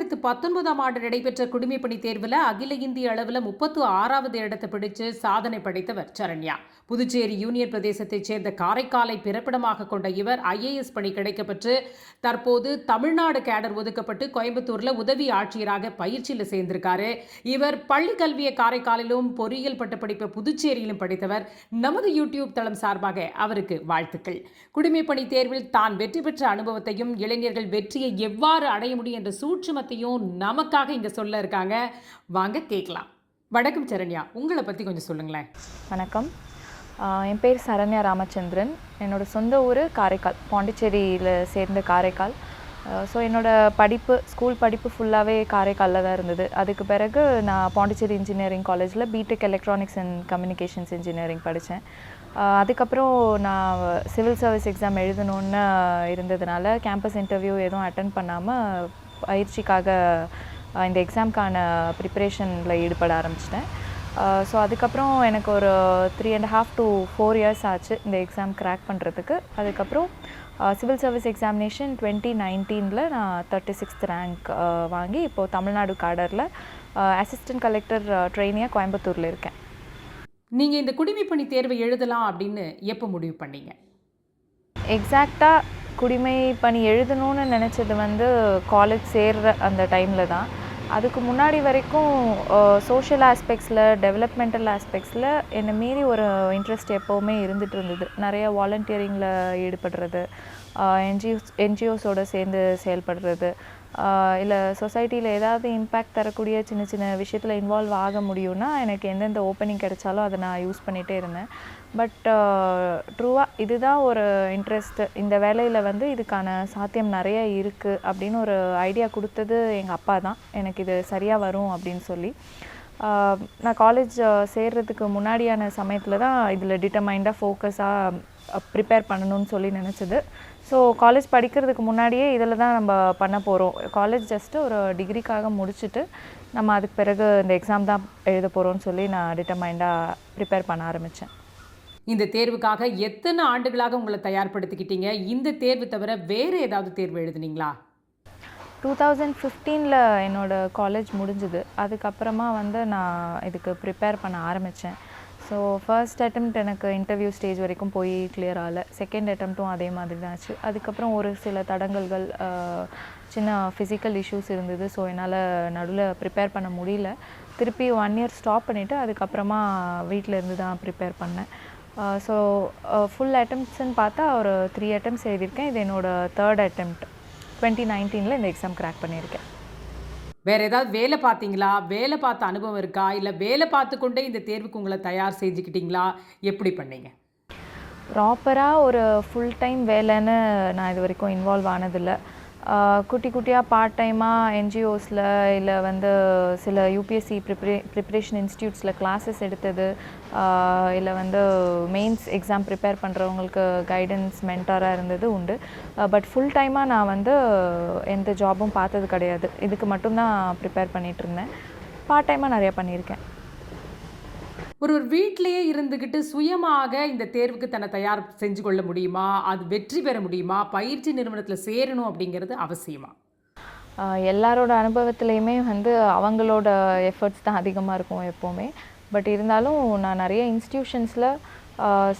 ரெண்டாயிரத்து பத்தொன்பதாம் ஆண்டு நடைபெற்ற குடிமைப்பணி தேர்வில் அகில இந்திய அளவில் முப்பத்து ஆறாவது இடத்தை பிடிச்சு சாதனை படைத்தவர் சரண்யா. புதுச்சேரி யூனியன் பிரதேசத்தைச் சேர்ந்த காரைக்காலை பிறப்பிடமாக கொண்ட இவர் ஐஏஎஸ் பணி கிடைக்கப்பெற்று தற்போது தமிழ்நாடு கேடர் ஒதுக்கப்பட்டு கோயம்புத்தூரில் உதவி ஆட்சியராக பயிற்சியில் சேர்ந்திருக்காரு. இவர் பள்ளி கல்வியை காரைக்காலிலும் பொறியியல் பட்டப்படிப்பை புதுச்சேரியிலும் படித்தவர். நமது யூடியூப் தளம் சார்பாக அவருக்கு வாழ்த்துக்கள். குடிமைப்பணி தேர்வில் தான் வெற்றி பெற்ற அனுபவத்தையும் இளைஞர்கள் வெற்றியை எவ்வாறு அடைய முடியும் என்ற சூட்சுமத்தையும் நமக்காக இங்கே சொல்ல இருக்காங்க. வாங்க கேட்கலாம். வணக்கம் சரண்யா. உங்களை பற்றி கொஞ்சம் சொல்லுங்களேன். வணக்கம். என் பேர் சரண்யா ராமச்சந்திரன். என்னோட சொந்த ஊர் காரைக்கால் பாண்டிச்சேரியில் சேர்ந்த காரைக்கால். ஸோ என்னோடய படிப்பு ஸ்கூல் படிப்பு ஃபுல்லாகவே காரைக்காலில் தான் இருந்தது. அதுக்கு பிறகு நான் பாண்டிச்சேரி இன்ஜினியரிங் காலேஜில் B Tech electronics and communications engineering படித்தேன் அதுக்கப்புறம் நான் சிவில் சர்வீஸ் எக்ஸாம் எழுதணுன்னு இருந்ததுனால கேம்பஸ் இன்டர்வியூ எதுவும் அட்டன் பண்ணாமல் பயிற்சிக்காக இந்த எக்ஸாம்க்கான ப்ரிப்பரேஷனில் ஈடுபட ஆரம்பிச்சிட்டேன். ஸோ அதுக்கப்புறம் எனக்கு ஒரு three and half to four years ஆச்சு இந்த எக்ஸாம் கிராக் பண்ணுறதுக்கு அதுக்கப்புறம் சிவில் சர்வீஸ் எக்ஸாமினேஷன் டுவெண்ட்டி நைன்டீனில் நான் தேர்ட்டி சிக்ஸ்த் ரேங்க் வாங்கி இப்போது தமிழ்நாடு காடரில் அசிஸ்டன்ட் கலெக்டர் ட்ரெயினியாக கோயம்புத்தூரில் இருக்கேன். நீங்கள் இந்த குடிமைப்பணி தேர்வை எழுதலாம் அப்படின்னு எப்போ முடிவு பண்ணீங்க? எக்ஸாக்டாக குடிமை பணி எழுதணும்னு நினச்சது வந்து காலேஜ் சேர்ற அந்த டைமில் தான். அதுக்கு முன்னாடி வரைக்கும் சோஷியல் ஆஸ்பெக்ட்ஸில் டெவலப்மெண்டல் ஆஸ்பெக்ட்ஸில் என்னை மீறி ஒரு இன்ட்ரெஸ்ட் எப்போவுமே இருந்துகிட்டு இருந்தது. நிறைய வாலண்டியரிங்கில் ஈடுபடுறது என்ஜிஓஸ் என்ஜிஓஸோடு சேர்ந்து செயல்படுறது இல்லை சொசைட்டியில் ஏதாவது இம்பேக்ட் தரக்கூடிய சின்ன சின்ன விஷயத்தில் இன்வால்வ் ஆக முடியும்னா எனக்கு எந்தெந்த ஓப்பனிங் கிடைச்சாலும் அதை நான் யூஸ் பண்ணிகிட்டே இருந்தேன். பட் ட்ரூவாக இதுதான் ஒரு இன்ட்ரெஸ்ட்டு இந்த வேலையில் வந்து இதுக்கான சாத்தியம் நிறைய இருக்குது அப்படின்னு ஒரு ஐடியா கொடுத்தது எங்கள் அப்பா தான். எனக்கு இது சரியாக வரும் அப்படின்னு சொல்லி. நான் காலேஜ் சேர்றதுக்கு முன்னாடியான சமயத்தில் தான் இதில் டிட்டர்மைண்டாக ஃபோக்கஸாக ப்ரிப்பேர் பண்ணணும்னு சொல்லி நினச்சது. ஸோ காலேஜ் படிக்கிறதுக்கு முன்னாடியே இதில் தான் நம்ம பண்ண போகிறோம் காலேஜ் ஜஸ்ட்டு ஒரு டிகிரிக்காக முடிச்சுட்டு நம்ம அதுக்கு பிறகு இந்த எக்ஸாம் தான் எழுத போகிறோம்னு சொல்லி நான் டிட்டர்மைண்டாக ப்ரிப்பேர் பண்ண ஆரம்பித்தேன் இந்த தேர்வுக்காக எத்தனை ஆண்டுகளாக உங்களை தயார்படுத்திக்கிட்டீங்க? இந்த தேர்வு தவிர வேறு ஏதாவது தேர்வு எழுதுனீங்களா? டூ தௌசண்ட் ஃபிஃப்டீனில் என்னோடய காலேஜ் முடிஞ்சுது. அதுக்கப்புறமா வந்து நான் இதுக்கு ப்ரிப்பேர் பண்ண ஆரம்பித்தேன் ஸோ ஃபர்ஸ்ட் அட்டம்ப்ட் எனக்கு இன்டர்வியூ ஸ்டேஜ் வரைக்கும் போய் கிளியர் ஆகலை. செகண்ட் அட்டம்ப்ட்டும் அதே மாதிரி தான் ஆச்சு. அதுக்கப்புறம் ஒரு சில தடங்கல்கள் சின்ன ஃபிசிக்கல் இஷ்யூஸ் இருந்தது. ஸோ என்னால் நடுவில் ப்ரிப்பேர் பண்ண முடியல. திருப்பி ஒன் இயர் ஸ்டாப் பண்ணிவிட்டு அதுக்கப்புறமா வீட்டில் இருந்து தான் ப்ரிப்பேர் பண்ணேன். ஸோ ஃபுல் அட்டம்ப்ட்ஸ்ன்னு பார்த்தா ஒரு த்ரீ attempts எழுதியிருக்கேன். இது என்னோட தேர்ட் அட்டம்ப்ட் டுவெண்ட்டி நைன்டீனில் இந்த எக்ஸாம் கிராக் பண்ணியிருக்கேன். வேற ஏதாவது வேலை பார்த்தீங்களா? வேலை பார்த்த அனுபவம் இருக்கா? இல்லை வேலை பார்த்து கொண்டே இந்த தேர்வுக்கு உங்களை தயார் செஞ்சுக்கிட்டீங்களா? எப்படி பண்ணீங்க? ப்ராப்பராக ஒரு ஃபுல் டைம் வேலைன்னு நான் இது வரைக்கும் இன்வால்வ் ஆனதில்லை. குட்டி குட்டியாக பார்ட் டைமாக என்ஜிஓஸில் இல்லை வந்து சில யூபிஎஸ்சி ப்ரிப்ரே ப்ரிப்ரேஷன் இன்ஸ்டியூட்ஸில் கிளாஸஸ் எடுத்தது. இல்லை வந்து மெயின்ஸ் எக்ஸாம் ப்ரிப்பேர் பண்ணுறவங்களுக்கு கைடன்ஸ் மென்டாராக இருந்தது உண்டு. பட் ஃபுல் டைமாக நான் வந்து எந்த ஜாபும் பார்த்தது கிடையாது. இதுக்கு மட்டும்தான் ப்ரிப்பேர் பண்ணிகிட்ருந்தேன் பார்ட் டைமாக நிறையா பண்ணியிருக்கேன். ஒரு ஒரு வீட்டிலேயே இருந்துக்கிட்டு சுயமாக இந்த தேர்வுக்கு தன்னை தயார் செஞ்சு கொள்ள முடியுமா? அது வெற்றி பெற முடியுமா? பயிற்சி நிறுவனத்தில் சேரணும் அப்படிங்கிறது அவசியமா? எல்லாரோட அனுபவத்துலேயுமே வந்து அவங்களோட எஃபர்ட்ஸ் தான் அதிகமாக இருக்கும் எப்போவுமே. பட் இருந்தாலும் நான் நிறைய இன்ஸ்டியூஷன்ஸில்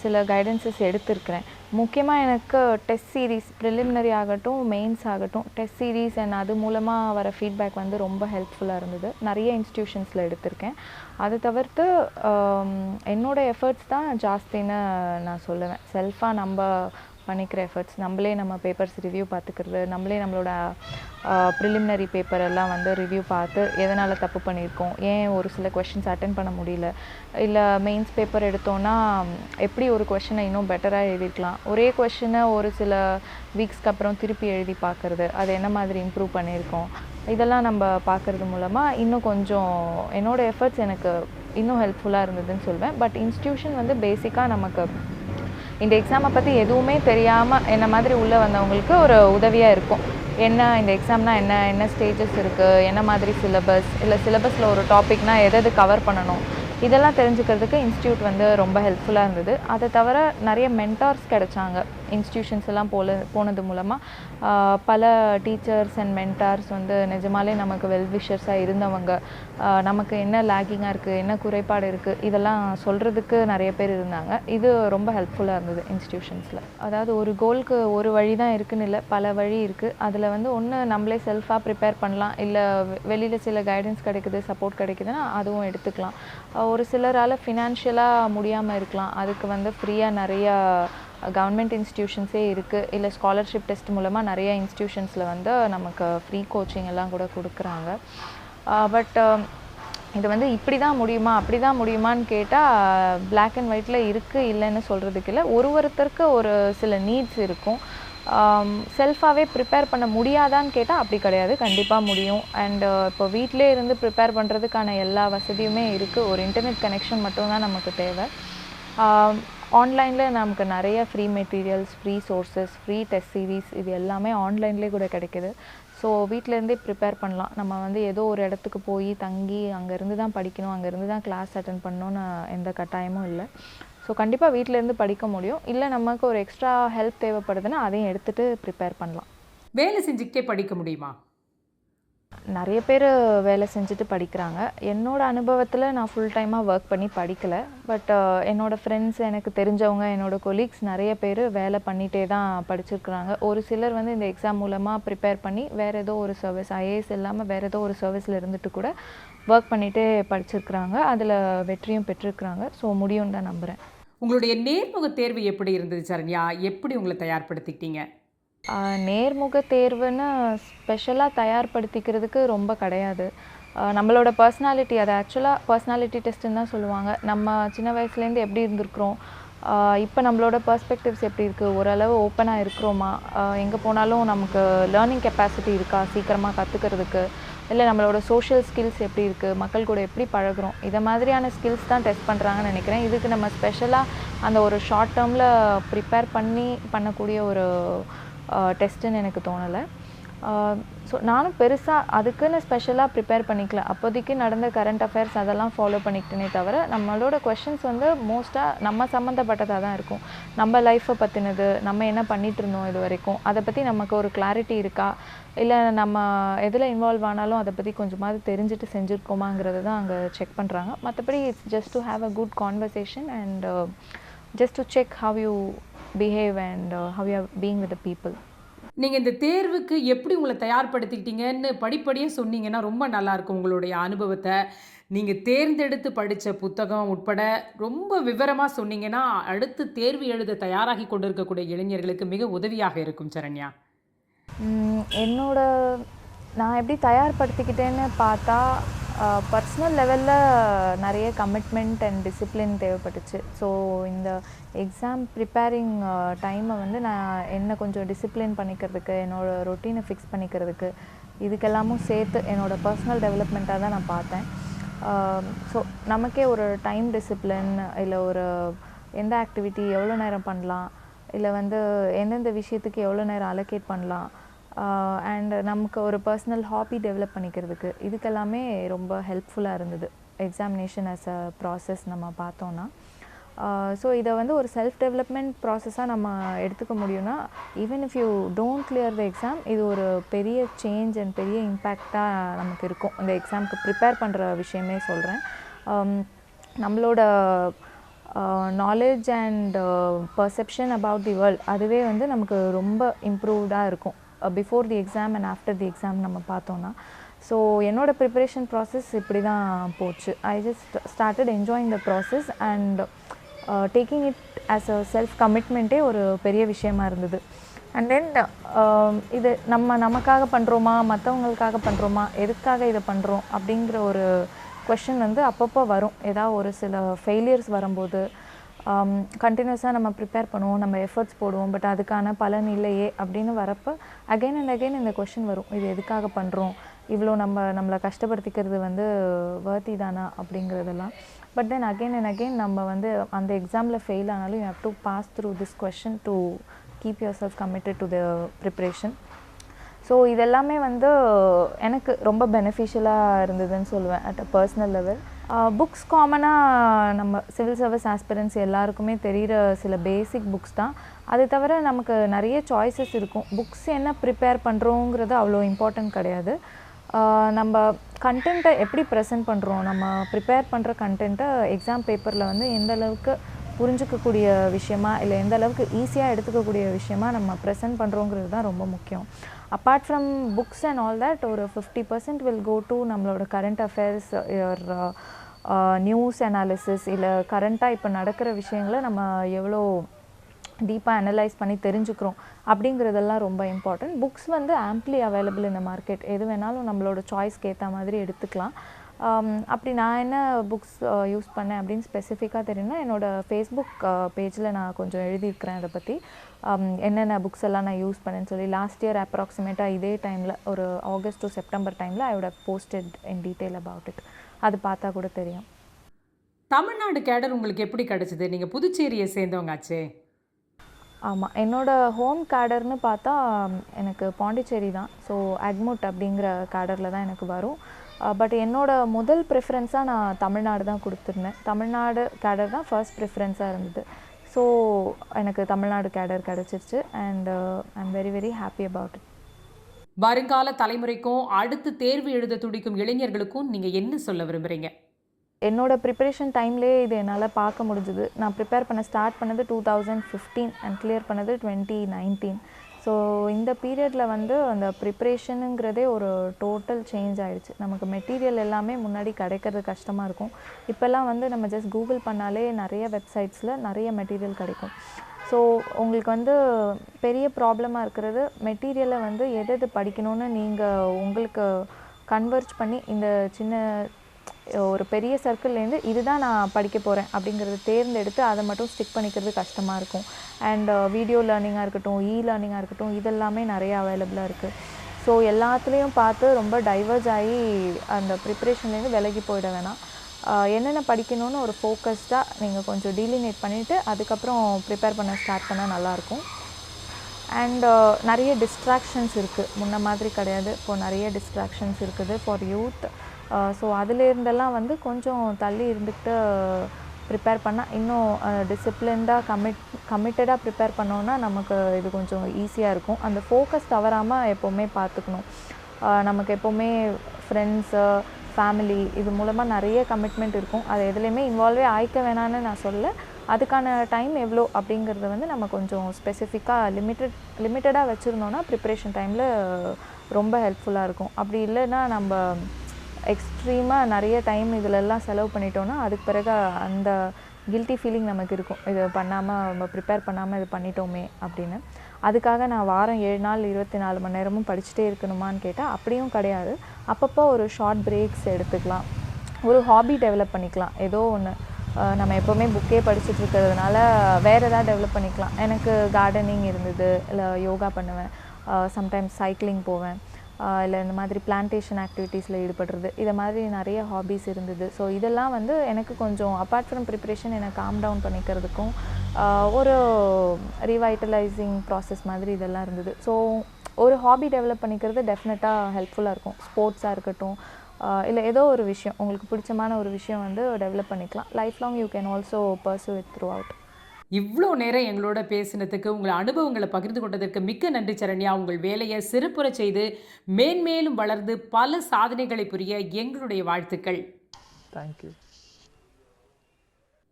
சில கைடன்சஸ் எடுத்திருக்கிறேன். முக்கியமாக எனக்கு டெஸ்ட் சீரீஸ் ப்ரிலிமினரி ஆகட்டும் மெயின்ஸ் ஆகட்டும் டெஸ்ட் சீரீஸ் அண்ட் அது மூலமாக வர ஃபீட்பேக் வந்து ரொம்ப ஹெல்ப்ஃபுல்லாக இருந்தது. நிறைய இன்ஸ்டியூஷன்ஸில் எடுத்திருக்கேன். அதை தவிர்த்து என்னோடய எஃபர்ட்ஸ் தான் ஜாஸ்தின்னு நான் சொல்லுவேன். செல்ஃபாக நம்ம பண்ணிக்கிற எஃபர்ட்ஸ் நம்மளே நம்ம பேப்பர்ஸ் ரிவ்யூ பார்த்துக்கிறது நம்மளே நம்மளோட ப்ரிலிமினரி பேப்பர் எல்லாம் வந்து ரிவ்யூ பார்த்து எதனால் தப்பு பண்ணியிருக்கோம் ஏன் ஒரு சில கொஷின்ஸ் அட்டன் பண்ண முடியல இல்லை மெயின்ஸ் பேப்பர் எடுத்தோன்னா எப்படி ஒரு கொஷினை இன்னும் பெட்டராக எழுதியிருக்கலாம் ஒரே கொஷினை ஒரு சில வீக்ஸ்க்கு அப்புறம் திருப்பி எழுதி பார்க்குறது அது என்ன மாதிரி இம்ப்ரூவ் பண்ணியிருக்கோம் இதெல்லாம் நம்ம பார்க்குறது மூலமாக இன்னும் கொஞ்சம் என்னோடய எஃபர்ட்ஸ் எனக்கு இன்னும் ஹெல்ப்ஃபுல்லாக இருந்ததுன்னு சொல்வேன் பட் இன்ஸ்டியூஷன் வந்து பேசிக்காக நமக்கு இந்த எக்ஸாமை பற்றி எதுவுமே தெரியாமல் என்ன மாதிரி உள்ளே வந்தவங்களுக்கு ஒரு உதவியாக இருக்கும். என்ன இந்த எக்ஸாம்னா என்ன என்ன ஸ்டேஜஸ் இருக்குது என்ன மாதிரி சிலபஸ் இல்லை சிலபஸில் ஒரு டாபிக்னா எது எது கவர் பண்ணணும்? இதெல்லாம் தெரிஞ்சுக்கிறதுக்கு இன்ஸ்டியூட் வந்து ரொம்ப ஹெல்ப்ஃபுல்லாக இருந்தது. அதை தவிர நிறைய மென்டார்ஸ் கிடைச்சாங்க. இன்ஸ்டியூஷன்ஸ் எல்லாம் போல போனது மூலமாக பல டீச்சர்ஸ் அண்ட் மென்டார்ஸ் வந்து நிஜமாலே நமக்கு வெல்விஷர்ஸாக இருந்தவங்க. நமக்கு என்ன லேக்கிங்காக இருக்குது என்ன குறைபாடு இருக்குது இதெல்லாம் சொல்கிறதுக்கு நிறைய பேர் இருந்தாங்க. இது ரொம்ப ஹெல்ப்ஃபுல்லாக இருந்தது இன்ஸ்டியூஷன்ஸில் அதாவது ஒரு கோலுக்கு ஒரு வழி தான் இருக்குன்னு இல்லை பல வழி இருக்குது அதில் வந்து ஒன்று நம்மளே செல்ஃபாக ப்ரிப்பேர் பண்ணலாம் இல்லை வெளியில் சில கைடன்ஸ் கிடைக்குது சப்போர்ட் கிடைக்குதுன்னா அதுவும் எடுத்துக்கலாம். ஒரு சிலரால் ஃபினான்ஷியலாக முடியாமல் இருக்கலாம். அதுக்கு வந்து ஃப்ரீயாக நிறையா கவர்மெண்ட் இன்ஸ்டியூஷன்ஸே இருக்குது இல்லை ஸ்காலர்ஷிப் டெஸ்ட் மூலமாக நிறைய இன்ஸ்டியூஷன்ஸில் வந்து நமக்கு ஃப்ரீ கோச்சிங் எல்லாம் கூட கொடுக்குறாங்க. பட் இது வந்து இப்படி தான் முடியுமா அப்படி தான் முடியுமான்னு கேட்டால் பிளாக் அண்ட் ஒயிட்டில் இருக்குது இல்லைன்னு சொல்கிறதுக்கு இல்லை. ஒரு ஒருத்தருக்கு ஒரு சில நீட்ஸ் இருக்கும். செல்ஃபாகவே ப்ரிப்பேர் பண்ண முடியாதான்னு கேட்டால் அப்படி கிடையாது. கண்டிப்பாக முடியும். அண்டு இப்போ வீட்டிலே இருந்து ப்ரிப்பேர் பண்ணுறதுக்கான எல்லா வசதியுமே இருக்குது ஒரு இன்டர்நெட் கனெக்ஷன் மட்டும்தான் நமக்கு தேவை. ஆன்லைனில் நமக்கு நிறைய free materials free sources free test series இது எல்லாமே ஆன்லைன்லேயே கூட கிடைக்கிது. ஸோ வீட்டிலேருந்தே ப்ரிப்பேர் பண்ணலாம். நம்ம வந்து ஏதோ ஒரு இடத்துக்கு போய் தங்கி அங்கேருந்து தான் படிக்கணும் அங்கேருந்து தான் கிளாஸ் அட்டன் பண்ணணும்னு எந்த கட்டாயமும் இல்லை. ஸோ கண்டிப்பாக வீட்டிலேருந்து படிக்க முடியும். இல்லை நமக்கு ஒரு எக்ஸ்ட்ரா ஹெல்ப் தேவைப்படுதுன்னா அதையும் எடுத்துகிட்டு ப்ரிப்பேர் பண்ணலாம். வேலை செஞ்சுக்கிட்டே படிக்க முடியுமா? நிறைய பேர் வேலை செஞ்சுட்டு படிக்கிறாங்க. என்னோட அனுபவத்தில் நான் ஃபுல் டைமாக ஒர்க் பண்ணி படிக்கலை. பட் uh, என்னோடய ஃப்ரெண்ட்ஸ் எனக்கு தெரிஞ்சவங்க என்னோடய கொலீக்ஸ் நிறைய பேர் வேலை பண்ணிகிட்டே தான் படிச்சிருக்கிறாங்க. ஒரு சிலர் வந்து இந்த எக்ஸாம் மூலமாக ப்ரிப்பேர் பண்ணி வேறு ஏதோ ஒரு சர்வீஸ் ஐஏஎஸ் இல்லாமல் வேறு ஏதோ ஒரு சர்வீஸில் இருந்துட்டு கூட ஒர்க் பண்ணிகிட்டே படிச்சிருக்கிறாங்க. அதில் வெற்றியும் பெற்றிருக்கிறாங்க. ஸோ முடியும்னு தான் நம்புகிறேன் உங்களுடைய நேர்முக தேர்வு எப்படி இருந்தது சரண்யா? எப்படி உங்களை தயார்படுத்திக்கிட்டீங்க? நேர்முக தேர்வுன்னு ஸ்பெஷலாக தயார்படுத்திக்கிறதுக்கு ரொம்ப கிடையாது. நம்மளோட பர்சனாலிட்டி அதை ஆக்சுவலாக பர்சனாலிட்டி டெஸ்ட்டுன்னு தான் சொல்லுவாங்க. நம்ம சின்ன வயசுலேருந்து எப்படி இருந்திருக்கிறோம்? இப்போ நம்மளோட பர்ஸ்பெக்டிவ்ஸ் எப்படி இருக்குது ஓரளவு ஓப்பனாக இருக்கிறோமா? எங்கே போனாலும் நமக்கு லேர்னிங் கெப்பாசிட்டி இருக்கா? சீக்கிரமாக கற்றுக்கிறதுக்கு இல்லை நம்மளோட சோஷியல் ஸ்கில்ஸ் எப்படி இருக்குது மக்கள் கூட எப்படி பழகுறோம்? இதை மாதிரியான ஸ்கில்ஸ் தான் டெஸ்ட் பண்ணுறாங்கன்னு நினைக்கிறேன். இதுக்கு நம்ம ஸ்பெஷலாக அந்த ஒரு ஷார்ட் டேர்மில் ப்ரிப்பேர் பண்ணி பண்ணக்கூடிய ஒரு டெஸ்ட்டுன்னு எனக்கு தோணலை. ஸோ நானும் பெருசாக அதுக்குன்னு ஸ்பெஷலாக ப்ரிப்பேர் பண்ணிக்கல. அப்போதைக்கு நடந்த கரண்ட் அஃபேர்ஸ் அதெல்லாம் ஃபாலோ பண்ணிக்கிட்டேனே தவிர நம்மளோட கொஷின்ஸ் வந்து மோஸ்ட்டாக நம்ம சம்மந்தப்பட்டதாக தான் இருக்கும். நம்ம லைஃப்பை பற்றினது நம்ம என்ன பண்ணிட்டு இருந்தோம் இது வரைக்கும் அதை பற்றி நமக்கு ஒரு கிளாரிட்டி இருக்கா? இல்லை நம்ம எதில் இன்வால்வ் ஆனாலும் அதை பற்றி கொஞ்சமாவது தெரிஞ்சுட்டு செஞ்சுருக்கோமாங்கிறது தான் அங்கே செக் பண்ணுறாங்க மற்றபடி it's just to have a good conversation and just to check how you behave and how you being with the people நீங்கள் இந்த தேர்வுக்கு எப்படி உங்களை தயார்படுத்திக்கிட்டீங்கன்னு படிப்படியாக சொன்னீங்கன்னா ரொம்ப நல்லாயிருக்கும் உங்களுடைய அனுபவத்தை. நீங்கள் தேர்ந்தெடுத்து படித்த புத்தகம் உட்பட ரொம்ப விவரமாக சொன்னீங்கன்னா அடுத்து தேர்வு எழுத தயாராகி கொண்டிருக்கக்கூடிய இளைஞர்களுக்கு மிக உதவியாக இருக்கும் சரண்யா. என்னோட நான் எப்படி தயார்படுத்திக்கிட்டேன்னு பார்த்தா பர்சனல் லெவலில் நிறைய கமிட்மெண்ட் அண்ட் டிசிப்ளின் தேவைப்பட்டுச்சு. ஸோ இந்த எக்ஸாம் ப்ரிப்பேரிங் டைமை வந்து நான் என்ன கொஞ்சம் டிசிப்ளின் பண்ணிக்கிறதுக்கு என்னோடய ரொட்டீனை ஃபிக்ஸ் பண்ணிக்கிறதுக்கு இதுக்கெல்லாமும் சேர்த்து என்னோட பர்சனல் டெவலப்மெண்ட்டாக தான் நான் பார்த்தேன். ஸோ நமக்கே ஒரு டைம் டிசிப்ளின் இல்லை ஒரு எந்த ஆக்டிவிட்டி எவ்வளோ நேரம் பண்ணலாம் இல்லை வந்து எந்தெந்த விஷயத்துக்கு எவ்வளோ நேரம் அலோகேட் பண்ணலாம் அண்ட் நமக்கு ஒரு பர்சனல் ஹாபி டெவலப் பண்ணிக்கிறதுக்கு இதுக்கெல்லாமே ரொம்ப ஹெல்ப்ஃபுல்லாக இருந்தது. எக்ஸாமினேஷன் ஆஸ் அ ப்ராசஸ் நம்ம பார்த்தோன்னா ஸோ இதை வந்து ஒரு செல்ஃப் டெவலப்மெண்ட் ப்ராசஸாக நம்ம எடுத்துக்க முடியும்னா even if you don't clear the exam இது ஒரு பெரிய சேஞ்ச் அண்ட் பெரிய இம்பேக்டாக நமக்கு இருக்கும். இந்த எக்ஸாமுக்கு ப்ரிப்பேர் பண்ணுற விஷயமே சொல்கிறேன் நம்மளோட knowledge and perception about the world அதுவே வந்து நமக்கு ரொம்ப இம்ப்ரூவ்டாக இருக்கும். Before the exam and after the exam நம்ம பார்த்தோன்னா ஸோ என்னோட ப்ரிப்பரேஷன் ப்ராசஸ் இப்படி தான் போச்சு. I just started enjoying the process and taking it as a self கமிட்மெண்ட்டே ஒரு பெரிய விஷயமா இருந்தது. அண்ட் தென் um, இது நம்ம நமக்காக பண்ணுறோமா மற்றவங்களுக்காக பண்ணுறோமா எதுக்காக இதை பண்ணுறோம் அப்படிங்கிற ஒரு கொஷின் வந்து அப்பப்போ வரும். ஏதாவது ஒரு சில ஃபெயிலியர்ஸ் வரும்போது கண்டினியூஸாக நம்ம ப்ரிப்பேர் பண்ணுவோம் நம்ம எஃபர்ட்ஸ் போடுவோம் பட் அதுக்கான பலன் இல்லையே அப்படின்னு வரப்போ அகைன் அண்ட் அகைன் இந்த கொஷின் வரும். இது எதுக்காக பண்ணுறோம் இவ்வளோ நம்ம நம்மளை கஷ்டப்படுத்திக்கிறது வந்து வேர்த்தி தானா அப்படிங்கிறதெல்லாம். But then again and again நம்ம வந்து அந்த எக்ஸாமில் ஃபெயில் ஆனாலும் you have to pass through this question to keep yourself committed to the preparation so இதெல்லாமே வந்து எனக்கு ரொம்ப பெனிஃபிஷியலாக இருந்ததுன்னு சொல்லுவேன் at a personal level books காமனாக நம்ம சிவில் சர்வீஸ் ஆஸ்பிரன்ஸ் எல்லாருக்குமே தெரிகிற சில பேசிக் புக்ஸ் தான். அது தவிர நமக்கு நிறைய சாய்ஸஸ் இருக்கும். புக்ஸ் என்ன ப்ரிப்பேர் பண்ணுறோங்கிறது அவ்வளோ இம்பார்ட்டன்ட் கிடையாது. நம்ம கண்டென்ட்டை எப்படி ப்ரெசென்ட் பண்ணுறோம் நம்ம ப்ரிப்பேர் பண்ணுற கண்டென்ட்டை எக்ஸாம் பேப்பரில் வந்து எந்த அளவுக்கு புரிஞ்சுக்கக்கூடிய விஷயமா இல்லை எந்த அளவுக்கு ஈஸியாக எடுத்துக்கக்கூடிய விஷயமா நம்ம ப்ரெசென்ட் பண்ணுறோங்கிறது தான் ரொம்ப முக்கியம். Apart from books and all that ஒரு fifty percent will go to நம்மளோட கரண்ட் அஃபேர்ஸ் நியூஸ் அனாலிசிஸ் இல்லை கரண்ட்டாக இப்போ நடக்கிற விஷயங்களை நம்ம எவ்வளோ டீப்பாக அனலைஸ் பண்ணி தெரிஞ்சுக்கிறோம் அப்படிங்கிறதெல்லாம் ரொம்ப இம்பார்ட்டன்ட் புக்ஸ் வந்து ஆம்ப்ளி அவைலபிள் இந்த மார்க்கெட் எது வேணாலும் நம்மளோட சாய்ஸ்க்கு ஏற்ற மாதிரி எடுத்துக்கலாம். அப்படி நான் என்ன புக்ஸ் யூஸ் பண்ணேன் அப்படின்னு ஸ்பெசிஃபிக்காக தெரியும்னா என்னோடய ஃபேஸ்புக் பேஜில் நான் கொஞ்சம் எழுதியிருக்கிறேன் அதை பற்றி என்னென்ன புக்ஸ் எல்லாம் நான் யூஸ் பண்ணேன்னு சொல்லி லாஸ்ட் இயர் அப்ராக்சிமேட்டாக இதே டைமில் ஒரு ஆகஸ்ட் டு செப்டம்பர் டைமில் I would posted in detail about it அது பார்த்தா கூட தெரியும். தமிழ்நாடு கேடர் உங்களுக்கு எப்படி கிடைச்சது? நீங்கள் புதுச்சேரியை சேர்ந்தவங்காச்சே. ஆமாம் என்னோட ஹோம் கேடர்னு பார்த்தா எனக்கு பாண்டிச்சேரி தான். ஸோ அக்முட் அப்படிங்கிற கேடரில் தான் எனக்கு வரும். பட் என்னோட முதல் ப்ரிஃபரன்ஸாக நான் தமிழ்நாடு தான் கொடுத்துருந்தேன். தமிழ்நாடு கேடர் தான் ஃபர்ஸ்ட் ப்ரிஃபரன்ஸாக இருந்தது. ஸோ எனக்கு தமிழ்நாடு கேடர் கிடச்சிருச்சு and I am very very happy about it வருங்கால தலைமுறைக்கும் அடுத்து தேர்வு எழுத துடிக்கும் இளைஞர்களுக்கும் நீங்கள் என்ன சொல்ல விரும்புகிறீங்க என்னோட ப்ரிப்பரேஷன் டைம்லேயே இது என்னால் பார்க்க முடிஞ்சுது. நான் ப்ரிப்பேர் பண்ண ஸ்டார்ட் பண்ணது two thousand fifteen and clear பண்ணது டுவெண்ட்டி நைன்டீன் ஸோ இந்த பீரியடில் வந்து அந்த ப்ரிப்ரேஷனுங்கிறதே ஒரு டோட்டல் சேஞ்ச் ஆகிடுச்சு நமக்கு மெட்டீரியல் எல்லாமே முன்னாடி கிடைக்கிறது கஷ்டமாக இருக்கும். இப்போல்லாம் வந்து நம்ம ஜஸ்ட் கூகுள் பண்ணாலே நிறைய வெப்சைட்ஸில் நிறைய மெட்டீரியல் கிடைக்கும். ஸோ உங்களுக்கு வந்து பெரிய ப்ராப்ளமாக இருக்கிறது மெட்டீரியலை வந்து எது எது படிக்கணும்னு நீங்கள் உங்களுக்கு கன்வெர்ட் பண்ணி இந்த சின்ன ஒரு பெரிய சர்க்கிள்லேருந்து இதுதான் நான் படிக்க போகிறேன் அப்படிங்கிறத தேர்ந்தெடுத்து அதை மட்டும் ஸ்டிக் பண்ணிக்கிறது கஷ்டமாக இருக்கும். அண்ட் வீடியோ லேர்னிங்காக இருக்கட்டும் இ லேர்னிங்காக இருக்கட்டும் இதெல்லாமே நிறைய அவைலபிளாக இருக்குது ஸோ எல்லாத்துலேயும் பார்த்து ரொம்ப டைவர்ஸ் ஆகி அந்த ப்ரிப்ரேஷன்லேருந்து விலகி போயிட வேணாம். Uh, என்னென்ன படிக்கணும்னு ஒரு ஃபோக்கஸ்டாக நீங்கள் கொஞ்சம் டீலினேட் பண்ணிவிட்டு அதுக்கப்புறம் ப்ரிப்பேர் பண்ண ஸ்டார்ட் பண்ணால் நல்லாயிருக்கும் அண்ட் uh, நிறைய டிஸ்ட்ராக்ஷன்ஸ் இருக்குது முன்ன மாதிரி கிடையாது. இப்போது நிறைய டிஸ்ட்ராக்ஷன்ஸ் இருக்குது. ஃபார் யூத் ஸோ அதிலேருந்தெல்லாம் வந்து கொஞ்சம் தள்ளி இருந்துக்கிட்டு ப்ரிப்பேர் பண்ணால் இன்னும் டிசிப்ளின்டாக கமிட் கமிட்டடாக ப்ரிப்பேர் பண்ணோன்னா நமக்கு இது கொஞ்சம் ஈஸியாக இருக்கும். அந்த ஃபோக்கஸ் தவறாமல் எப்போவுமே பார்த்துக்கணும். நமக்கு எப்போவுமே ஃப்ரெண்ட்ஸு ஃபேமிலி இது மூலமாக நிறைய கமிட்மெண்ட் இருக்கும். அது எதுலேயுமே இன்வால்வே ஆயிக்க வேணான்னு நான் சொல்ல அதுக்கான டைம் எவ்வளோ அப்படிங்கிறத வந்து நம்ம கொஞ்சம் ஸ்பெசிஃபிக்காக லிமிட்டட் லிமிட்டடாக வச்சுருந்தோன்னா ப்ரிப்ரேஷன் டைமில் ரொம்ப ஹெல்ப்ஃபுல்லாக இருக்கும். அப்படி இல்லைன்னா நம்ம எக்ஸ்ட்ரீமாக நிறைய டைம் இதிலெல்லாம் செலவு பண்ணிட்டோன்னா அதுக்கு பிறகு அந்த கில்ட்டி ஃபீலிங் நமக்கு இருக்கும். இது பண்ணாமல் நம்ம ப்ரிப்பேர் பண்ணாமல் இது பண்ணிட்டோமே அப்படின்னு. அதுக்காக நான் வாரம் ஏழு நாள் இருபத்தி நாலு மணி நேரமும் படிச்சுட்டே இருக்கணுமான்னு கேட்டால் அப்படியும் கிடையாது. அப்பப்போ ஒரு ஷார்ட் பிரேக்ஸ் எடுத்துக்கலாம். ஒரு ஹாபி டெவலப் பண்ணிக்கலாம். ஏதோ ஒன்று நம்ம எப்போவுமே புக்கே படிச்சுட்டு இருக்கிறதுனால வேறு எதாவது டெவலப் பண்ணிக்கலாம். எனக்கு கார்டனிங் இருந்தது. இல்லை யோகா பண்ணுவேன். சம்டைம்ஸ் சைக்கிளிங் போவேன். இல்லை இந்த மாதிரி பிளான்டேஷன் ஆக்டிவிட்டீஸில் ஈடுபடுறது இதை மாதிரி நிறைய ஹாபீஸ் இருந்தது. ஸோ இதெல்லாம் வந்து எனக்கு கொஞ்சம் அப்பார்ட் ஃப்ரம் ப்ரிப்ரேஷன் என்னை காம் டவுன் பண்ணிக்கிறதுக்கும் ஒரு ரீவைட்டலைசிங் ப்ராசஸ் மாதிரி இதெல்லாம் இருந்தது. ஸோ ஒரு ஹாபி டெவலப் பண்ணிக்கிறது டெஃபினட்டாக ஹெல்ப்ஃபுல்லாக இருக்கும். ஸ்போர்ட்ஸாக இருக்கட்டும் இல்லை ஏதோ ஒரு விஷயம் உங்களுக்கு பிடிச்சமான ஒரு விஷயம் வந்து டெவலப் பண்ணிக்கலாம். Lifelong you can also pursue it throughout இவ்வளோ நேரம் எங்களோட பேசினதுக்கு உங்கள் அனுபவங்களை பகிர்ந்து கொண்டதற்கு மிக்க நன்றி சரண்யா. உங்கள் வேலையை சிறப்புற செய்து மேன்மேலும் வளர்ந்து பல சாதனைகளை புரிய எங்களுடைய வாழ்த்துக்கள். தேங்க்யூ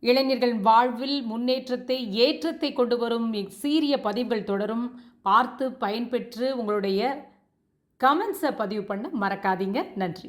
இளைஞர்கள் வாழ்வில் முன்னேற்றத்தை ஏற்றத்தை கொண்டு வரும் சீரிய பதிவுகள் தொடரும். பார்த்து பயன்பெற்று உங்களுடைய கமெண்ட்ஸை பதிவு பண்ண மறக்காதீங்க. நன்றி.